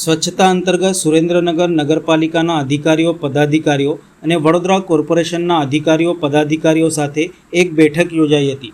સ્વચ્છતા અંતર્ગત સુરેન્દ્રનગર નગરપાલિકાના અધિકારીઓ, પદાધિકારીઓ અને વડોદરા કોર્પોરેશનના અધિકારીઓ, પદાધિકારીઓ સાથે એક બેઠક યોજાઈ હતી.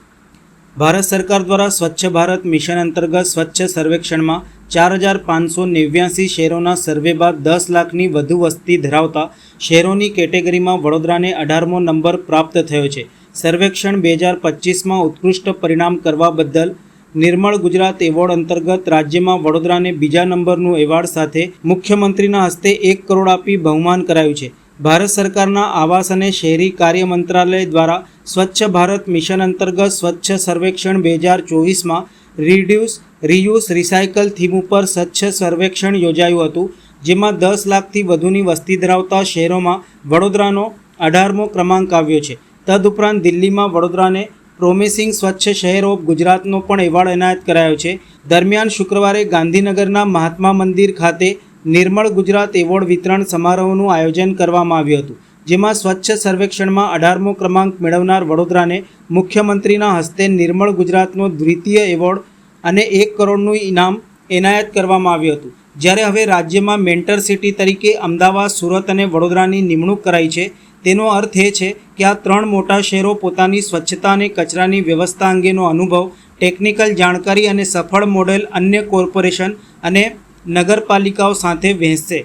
ભારત સરકાર દ્વારા સ્વચ્છ ભારત મિશન અંતર્ગત સ્વચ્છ સર્વેક્ષણમાં ચાર હજાર પાંચસો નેવ્યાસી શહેરોના સર્વે બાદ દસ લાખની વધુ વસ્તી ધરાવતા શહેરોની કેટેગરીમાં વડોદરાને અઢારમો નંબર પ્રાપ્ત થયો છે. સર્વેક્ષણ બે હજાર પચીસમાં ઉત્કૃષ્ટ પરિણામ કરવા બદલ નિર્મળ ગુજરાત એવોર્ડ અંતર્ગત રાજ્યમાં વડોદરાને બીજા નંબરનું એવોર્ડ સાથે મુખ્યમંત્રીના હસ્તે એક કરોડ આપી બહુમાન કરાયું છે. ભારત સરકારના આવાસ અને શહેરી કાર્ય મંત્રાલય દ્વારા સ્વચ્છ ભારત મિશન અંતર્ગત સ્વચ્છ સર્વેક્ષણ બે હજાર ચોવીસમાં રિડ્યુસ, રિયુઝ, રિસાયકલ થીમ ઉપર સ્વચ્છ સર્વેક્ષણ યોજાયું હતું, જેમાં દસ લાખથી વધુની વસ્તી ધરાવતા શહેરોમાં વડોદરાનો અઢારમો ક્રમાંક આવ્યો છે. તદુપરાંત દિલ્હીમાં વડોદરાને પ્રોમિસિંગ સ્વચ્છ શહેર ઓફ ગુજરાતનો પણ એવોર્ડ એનાયત કરાયો છે. દરમિયાન શુક્રવારે ગાંધીનગરના મહાત્મા મંદિર ખાતે નિર્મળ ગુજરાત એવોર્ડ વિતરણ સમારોહનું આયોજન કરવામાં આવ્યું હતું, જેમાં સ્વચ્છ સર્વેક્ષણમાં અઢારમો ક્રમાંક મેળવનાર વડોદરાને મુખ્યમંત્રીના હસ્તે નિર્મળ ગુજરાતનો દ્વિતીય એવોર્ડ અને એક કરોડનું ઇનામ એનાયત કરવામાં આવ્યું હતું. જ્યારે હવે રાજ્યમાં મેન્ટર સિટી તરીકે અમદાવાદ, સુરત અને વડોદરાની નિમણૂક કરાઈ છે તેનો અર્થ એ છે કે આ ત્રણ મોટા શહેરો પોતાની સ્વચ્છતા અને કચરાની વ્યવસ્થા અંગેનો અનુભવ, ટેકનિકલ જાણકારી અને સફળ મોડેલ અન્ય કોર્પોરેશન અને નગરપાલિકાઓ સાથે વહેંચશે.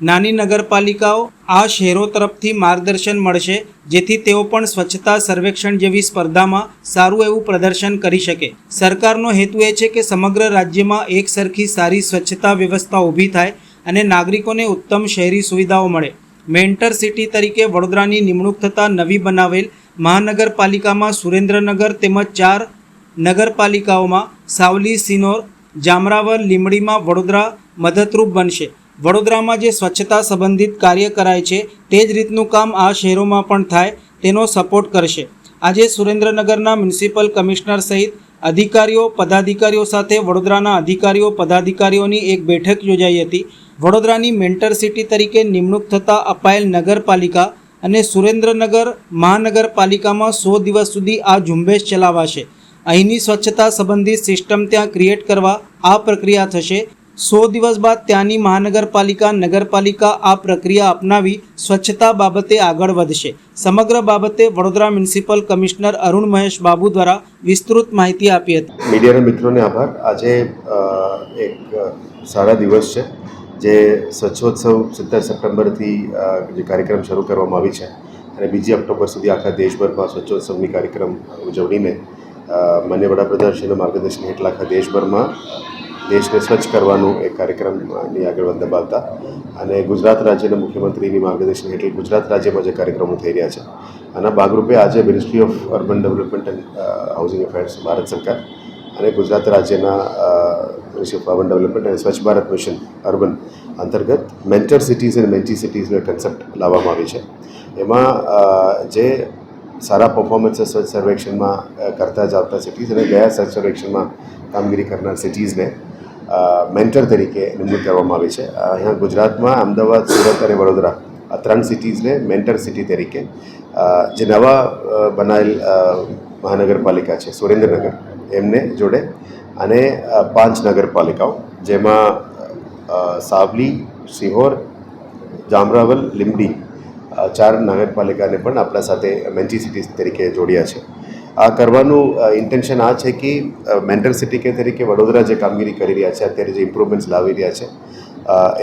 નાની નગરપાલિકાઓ આ શહેરો તરફથી માર્ગદર્શન મળશે, જેથી તેઓ પણ સ્વચ્છતા સર્વેક્ષણ જેવી સ્પર્ધામાં સારું એવું પ્રદર્શન કરી શકે. સરકારનો હેતુ એ છે કે સમગ્ર રાજ્યમાં એક સરખી સારી સ્વચ્છતા વ્યવસ્થા ઊભી થાય અને નાગરિકોને ઉત્તમ શહેરી સુવિધાઓ મળે. મેન્ટર સિટી તરીકે વડોદરાની નિમણૂક થતાં નવી બનાવેલ મહાનગરપાલિકામાં સુરેન્દ્રનગર તેમજ ચાર નગરપાલિકાઓમાં સાવલી, સિનોર, જામરાવર લીમડીમાં વડોદરા મદદરૂપ બનશે. વડોદરામાં જે સ્વચ્છતા સંબંધિત કાર્ય કરાય છે, તે જ રીતનું કામ આ શહેરોમાં પણ થાય, તેનો સપોર્ટ કરશે. આજે સુરેન્દ્રનગરના મ્યુનિસિપલ કમિશનર સહિત અધિકારીઓ, પદાધિકારીઓ સાથે વડોદરાના અધિકારીઓ, પદાધિકારીઓની એક બેઠક યોજાઈ હતી. વડોદરાની મેન્ટર સિટી તરીકે નિમણૂક થતાં અપાયેલ નગરપાલિકા અને સુરેન્દ્રનગર મહાનગરપાલિકામાં સો દિવસ સુધી આ ઝુંબેશ ચલાવાશે. અહીંની સ્વચ્છતા સંબંધિત સિસ્ટમ ત્યાં ક્રિએટ કરવા આ પ્રક્રિયા થશે. સો દિવસ બાદ ત્યાંની મહાનગરપાલિકા, નગરપાલિકા આ પ્રક્રિયા અપનાવી સ્વચ્છતા બાબતે આગળ વધશે. સમગ્ર બાબતે વડોદરા મ્યુનિસિપલ કમિશનર અરુણ મહેશ બાબુ દ્વારા વિસ્તૃત માહિતી આપી હતી. મીડિયાના મિત્રોને આભાર. આજે એક સારા દિવસ છે. જે સ્વચ્છોત્સવ સત્તર સપ્ટેમ્બરથી જે કાર્યક્રમ શરૂ કરવામાં આવી છે અને બીજી ઓક્ટોબર સુધી આખા દેશભરમાં સ્વચ્છોત્સવની કાર્યક્રમ ઉજવણીને માન્ય વડાપ્રધાનશ્રીના માર્ગદર્શન હેઠળ આખા દેશભરમાં દેશને સ્વચ્છ કરવાનું એક કાર્યક્રમની આગળ દબાવતા અને ગુજરાત રાજ્યના મુખ્યમંત્રીની માર્ગદર્શન હેઠળ ગુજરાત રાજ્યમાં જે કાર્યક્રમો થઈ રહ્યા છે. આના ભાગરૂપે આજે ministry of urban development and housing affairs Bharat સરકાર અને ગુજરાત રાજ્યના મિનિસ્ટ્રી અર્બન ડેવલપમેન્ટ અને સ્વચ્છ ભારત મિશન, અર્બન, અંતર્ગત મેન્ટર સિટીઝ અને મેન્ટી સિટીઝનો કન્સેપ્ટ લાવવામાં આવી છે. એમાં જે સારા પરફોર્મન્સ સ્વચ્છ સર્વેક્ષણમાં કરતા જ આવતા સિટીઝ અને ગયા સ્વચ્છ સર્વેક્ષણમાં કામગીરી કરનાર સિટીઝને મેન્ટર તરીકે નિમણૂક કરવામાં આવી છે. અહીંયા ગુજરાતમાં અમદાવાદ, સુરત અને વડોદરા આ ત્રણ સિટીઝને મેન્ટર સિટી તરીકે જે નવા બનાયેલ મહાનગરપાલિકા છે, સુરેન્દ્રનગર એમને જોડે. અને પાંચ નગરપાલિકાઓ, જેમાં સાવલી, સિહોર, જામરાવલ, લીંબડી ચાર નગરપાલિકાને પણ આપણા સાથે મેન્ટી સિટીઝ તરીકે જોડ્યા છે. આ કરવાનું ઇન્ટેન્શન આ છે કે મેન્ટલ સિટી કે તરીકે વડોદરા જે કામગીરી કરી રહ્યા છે, અત્યારે જે ઇમ્પ્રુવમેન્ટ્સ લાવી રહ્યા છે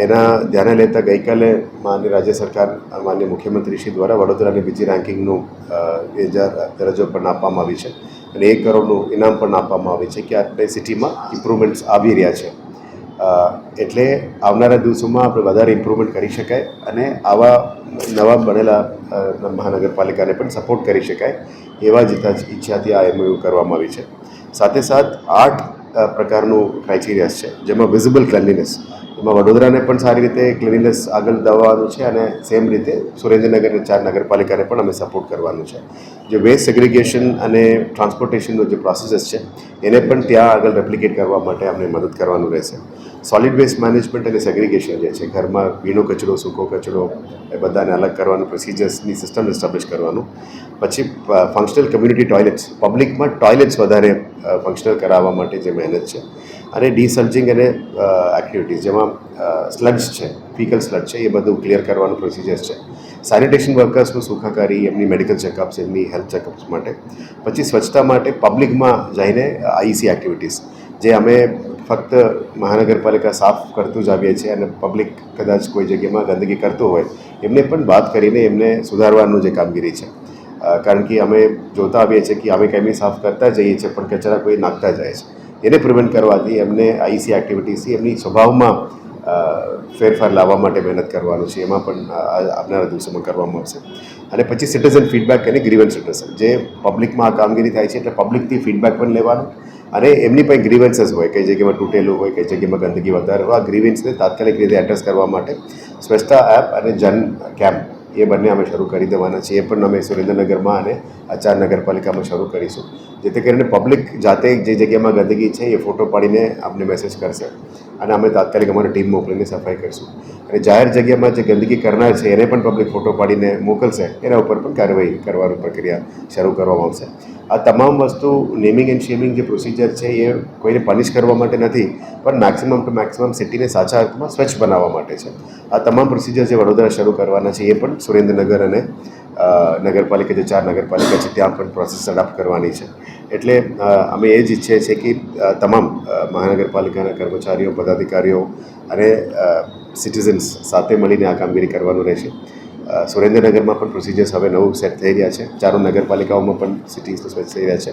એના ધ્યાને લેતા ગઈકાલે માન્ય રાજ્ય સરકાર, માન્ય મુખ્યમંત્રીશ્રી દ્વારા વડોદરાને બીજી રેન્કિંગનું એ દરજ્જો પણ આપવામાં આવી છે. અને એક કરોડનું ઇનામ પણ આપવામાં આવે છે કે આપણે સિટીમાં ઇમ્પ્રુવમેન્ટ્સ આવી રહ્યા છે. એટલે આવનારા દિવસોમાં આપણે વધારે ઇમ્પ્રુવમેન્ટ કરી શકાય અને આવા નવા બનેલા મહાનગરપાલિકાને પણ સપોર્ટ કરી શકાય એવા જ ઈચ્છાથી આ એમઓયુ કરવામાં આવી છે. સાથે સાથ આઠ પ્રકારનું ક્રાઇટેરિયાસ છે જેમાં વિઝિબલ ક્લેનલીનેસ એમાં વડોદરાને પણ સારી રીતે ક્લિનિનેસ આગળ દવાનું છે અને સેમ રીતે સુરેન્દ્રનગર અને ચાર નગરપાલિકાને પણ અમે સપોર્ટ કરવાનું છે. જે વેસ્ટ સેગ્રિગેશન અને ટ્રાન્સપોર્ટેશનનો જે પ્રોસેસીસ છે, એને પણ ત્યાં આગળ રેપ્લિકેટ કરવા માટે અમને મદદ કરવાનું રહેશે. સોલિડ વેસ્ટ મેનેજમેન્ટ અને સેગ્રિગેશન જે છે, ઘરમાં ભીનો કચરો, સૂકો કચરો, એ બધાને અલગ કરવાનું પ્રોસિજર્સની સિસ્ટમ એસ્ટાબ્લિશ કરવાનું. પછી ફંક્શનલ કમ્યુનિટી ટોયલેટ્સ પબ્લિકમાં ટોયલેટ્સ વધારે ફંક્શનલ કરાવવા માટે જે મહેનત છે. અને ડીસલ્જિંગ અને એક્ટિવિટીઝ જેમાં સ્લડ્સ છે ફિકલ સ્લડ છે, એ બધું ક્લિયર કરવાનું પ્રોસિજર્સ છે. સેનિટેશન વર્કર્સનું સુખાકારી, એમની મેડિકલ ચેકઅપ્સ એમની હેલ્થ ચેકઅપ્સ માટે. પછી સ્વચ્છતા માટે પબ્લિકમાં જઈને આઈસી એક્ટિવિટીઝ જે અમે ફક્ત મહાનગરપાલિકા સાફ કરતું જ આવીએ છીએ અને પબ્લિક કદાચ કોઈ જગ્યામાં ગંદકી કરતું હોય, એમને પણ વાત કરીને એમને સુધારવાનું જે કામગીરી છે. કારણ કે અમે જોતા આવીએ છીએ કે અમે કંઈ સાફ કરતા જઈએ છીએ, પણ કચરા કોઈ નાખતા જાય છે. એને પ્રિવેન્ટ કરવાથી એમને આઈસી એક્ટિવિટીસથી એમની સ્વભાવમાં ફેરફાર લાવવા માટે મહેનત કરવાનું છે. એમાં પણ આવનારા દિવસોમાં કરવામાં આવશે અને પછી સિટીઝન ફીડબેક અને ગ્રીવન્સ સિટીઝન જે પબ્લિકમાં આ કામગીરી થાય છે એટલે પબ્લિકથી ફીડબેક પણ લેવાનું અને એમની પણ ગ્રીવન્સીસ હોય, કઈ જગ્યામાં તૂટેલું હોય, કઈ જગ્યામાં ગંદકી વધારે હોય, આ ગ્રીવન્સને તાત્કાલિક રીતે એડ્રેસ કરવા માટે સ્વચ્છતા એપ અને જન કેમ્પ એ બંને અમે શરૂ કરી દેવાના છીએ. એ પણ અમે સુરેન્દ્રનગરમાં અને આચાર ચાર નગરપાલિકામાં શરૂ કરીશું. જેથી કરીને પબ્લિક જાતે જે જગ્યામાં ગંદકી છે, એ ફોટો પાડીને અમને મેસેજ કરશે. અને અમે તાત્કાલિક અમારી ટીમ મોકલીને સફાઈ કરીશું. અને જાહેર જગ્યામાં જે ગંદકી કરનાર છે, એને પણ પબ્લિક ફોટો પાડીને મોકલશે, એના ઉપર પણ કાર્યવાહી કરવાની પ્રક્રિયા શરૂ કરવામાં આવશે. આ તમામ વસ્તુ નેમિંગ એન્ડ શેમિંગ જે પ્રોસિજર છે, એ કોઈને પનિશ કરવા માટે નથી, પણ મેક્સિમમ ટુ મેક્સિમમ સિટીને સાચા અર્થમાં સ્વચ્છ બનાવવા માટે છે. આ તમામ પ્રોસિજર જે વડોદરા શરૂ કરવાના છે, એ પણ સુરેન્દ્રનગર અને નગરપાલિકા જે ચાર નગરપાલિકા છે, ત્યાં પણ પ્રોસેસ અડાપ્ટ કરવાની છે. એટલે અમે એ જ ઈચ્છીએ છીએ કે તમામ મહાનગરપાલિકાના કર્મચારીઓ, પદાધિકારીઓ અને સિટીઝન્સ સાથે મળીને આ કામગીરી કરવાનું રહેશે. સુરેન્દ્રનગરમાં પણ પ્રોસિજર્સ હવે નવું સેટ થઈ રહ્યા છે. ચારો નગરપાલિકાઓમાં પણ સિટીઝ સેટ થઈ રહ્યા છે.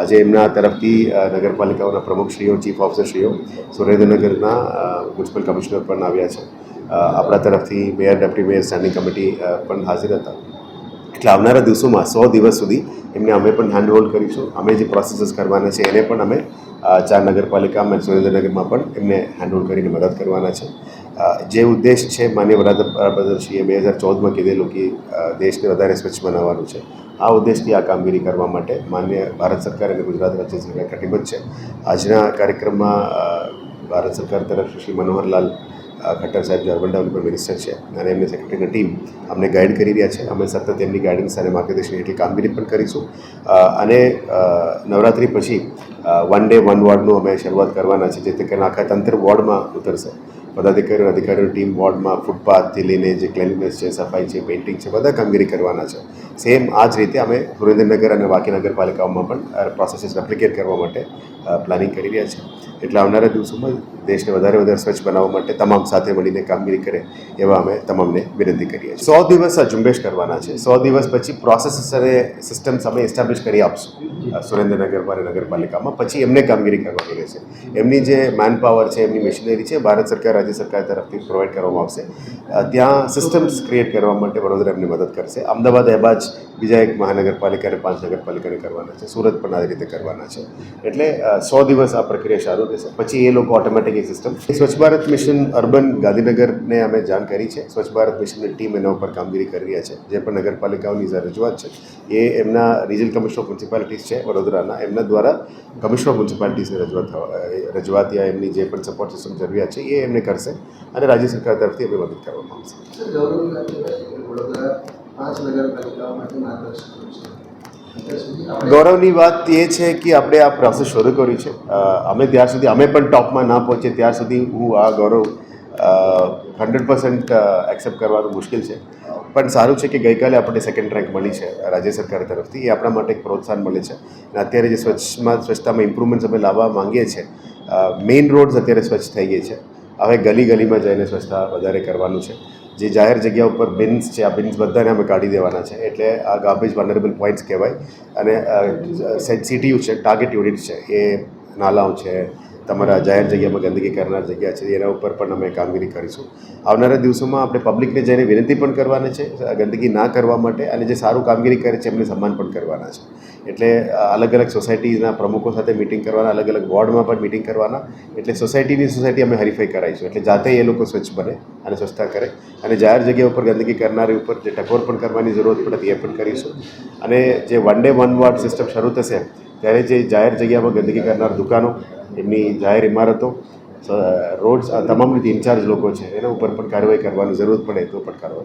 આજે એમના તરફથી નગરપાલિકાઓના પ્રમુખશ્રીઓ ચીફ ઓફિસરશ્રીઓ સુરેન્દ્રનગરના મ્યુનિસિપલ કમિશનર પણ આવ્યા છે. આપણા તરફથી mayor deputy mayor standing committee પણ હાજર હતા. એટલે આવનારા દિવસોમાં સો દિવસ સુધી એમને અમે પણ હેન્ડ હોલ્ડ કરીશું. અમે જે પ્રોસેસીસ કરવાના છે એને પણ અમે ચાર નગરપાલિકામાં સુરેન્દ્રનગરમાં પણ એમને હેન્ડ હોલ્ડ કરીને મદદ કરવાના છે. જે ઉદ્દેશ છે માન્ય વડાપ્રધાનશ્રીએ બે હજાર ચૌદમાં કીધેલું કે દેશને વધારે સ્વચ્છ બનાવવાનું છે. આ ઉદ્દેશથી આ કામગીરી કરવા માટે માન્ય ભારત સરકાર અને ગુજરાત રાજ્ય સરકાર કટિબદ્ધ છે. આજના કાર્યક્રમમાં ભારત સરકાર તરફ શ્રી મનોહરલાલ ખટ્ટર સાહેબ જે અર્બન ડેવલપમેન્ટ મિનિસ્ટર છે અને એમની સેક્રેટરીની ટીમ અમને ગાઈડ કરી રહ્યા છે. અમે સતત એમની ગાઈડન્સ અને માર્ગદર્શન એટલી કામગીરી પણ કરીશું. અને નવરાત્રિ પછી વન ડે વન વોર્ડનું અમે શરૂઆત કરવાના છે જેથી કરીને આખા તંત્ર વોર્ડમાં ઉતરશે. પદાધિકારીઓ અધિકારીઓની ટીમ વોર્ડમાં ફૂટપાથથી લઈને જે ક્લેનલીનેસ છે, સફાઈ છે પેઇન્ટિંગ છે, બધા કામગીરી કરવાના છે. સેમ આ જ રીતે અમે સુરેન્દ્રનગર અને બાકી નગરપાલિકાઓમાં પણ પ્રોસેસીસ રેપ્લિકેટ કરવા માટે પ્લાનિંગ કરી રહ્યા છીએ. એટલે આવનારા દિવસોમાં દેશને વધારે વધારે સ્વચ્છ બનાવવા માટે તમામ સાથે મળીને કામગીરી કરે એવા અમે તમામને વિનંતી કરીએ છીએ. સો દિવસ આ ઝુંબેશ કરવાના છે. સો દિવસ પછી પ્રોસેસીસ અને સિસ્ટમ્સ અમે એસ્ટાબ્લિશ કરી આપશું. સુરેન્દ્રનગર અને નગરપાલિકામાં. પછી એમને કામગીરી કરવાની રહેશે એમની જે મેન પાવર છે, એમની મશીનરી છે, ભારત સરકાર, રાજ્ય સરકાર તરફથી પ્રોવાઈડ કરવામાં આવશે. ત્યાં સિસ્ટમ્સ ક્રિએટ કરવા માટે વડોદરા એમને મદદ કરશે. અમદાવાદ એબાજ બીજા એક મહાનગરપાલિકા અને પાંચ નગરપાલિકાને કરવાના છે. સુરત પણ આ રીતે કરવાના છે. એટલે સો દિવસ આ પ્રક્રિયા સારું રહેશે. પછી એ લોકો ઓટોમેટિક એ સિસ્ટમ સ્વચ્છ ભારત મિશન અર્બન ગાંધીનગરને અમે જાણ કરી છે. સ્વચ્છ ભારત મિશનની ટીમ એના ઉપર કામગીરી કરી રહ્યા છે. જે પણ નગરપાલિકાઓની જે રજૂઆત છે, એ એમના રિજનલ કમિશનર ઓફ મ્યુનિસિપાલિટીઝ છે, વડોદરાના. એમના દ્વારા કમિશનર ઓફ મ્યુનિસિપાલિટીઝની રજૂઆત રજૂઆત યા એમની જે પણ સપોર્ટ સિસ્ટમ જરૂરિયાત છે, એ એમને કરશે અને રાજ્ય સરકાર તરફથી એમને મદદ કરવામાં આવશે. પાંચ નગરપાલિકાઓ માટે માર્ગદર્શન ગૌરવની વાત એ છે કે આપણે આ પ્રોસેસ શરૂ કરી છે. અમે ત્યાર સુધી, અમે પણ ટોપમાં ના પહોંચીએ ત્યાં સુધી હું આ ગૌરવ હંડ્રેડ પર્સન્ટ એક્સેપ્ટ કરવાનું મુશ્કેલ છે. પણ સારું છે કે ગઈકાલે આપણને સેકન્ડ રેન્ક મળી છે રાજ્ય સરકાર તરફથી. એ આપણા માટે એક પ્રોત્સાહન મળે છે. અને અત્યારે જે સ્વચ્છમાં, સ્વચ્છતામાં ઇમ્પ્રુવમેન્ટ્સ અમે લાવવા માંગીએ છીએ મેઇન રોડ્સ અત્યારે સ્વચ્છ થઈ ગઈ છે. હવે ગલી ગલીમાં જઈને સ્વચ્છતા વધારે કરવાનું છે. જે જાહેર જગ્યા ઉપર બિન્સ છે, આ બિન્સ બધાને અમે કાઢી દેવાના છે. એટલે આ ગાર્બેજ વનરેબલ પોઈન્ટ્સ કહેવાય. અને સિટી છે ટાર્ગેટ યુનિટ છે. એ નાલાઓ છે તમારા જાહેર જગ્યામાં ગંદકી કરનાર જગ્યા છે, એના ઉપર પણ અમે કામગીરી કરીશું. આવનારા દિવસોમાં આપણે પબ્લિકને જઈને વિનંતી પણ કરવાની છે ગંદકી ના કરવા માટે અને જે સારું કામગીરી કરે છે, એમને સન્માન પણ કરવાના છે. એટલે અલગ અલગ સોસાયટીના પ્રમુખો સાથે મિટિંગ કરવાના, અલગ અલગ વોર્ડમાં પણ મિટિંગ કરવાના, એટલે સોસાયટીની સોસાયટી અમે હરીફાઈ કરાવીશું, એટલે જાતે એ લોકો સ્વચ્છ બને અને સ્વચ્છતા કરે અને જાહેર જગ્યા ઉપર ગંદકી કરનારી ઉપર જે ટકોર પણ કરવાની જરૂરત પડે એ પણ કરીશું. અને જે one day one ward system શરૂ થશે, ત્યારે જે જાહેર જગ્યામાં ગંદકી કરનાર દુકાનો એમની જાહેર ઇમારતો રોડ્સ, આ તમામ રીતે ઇન્ચાર્જ લોકો છે, એના ઉપર પણ કાર્યવાહી કરવાની જરૂર પડે તો પણ કાર્યવાહી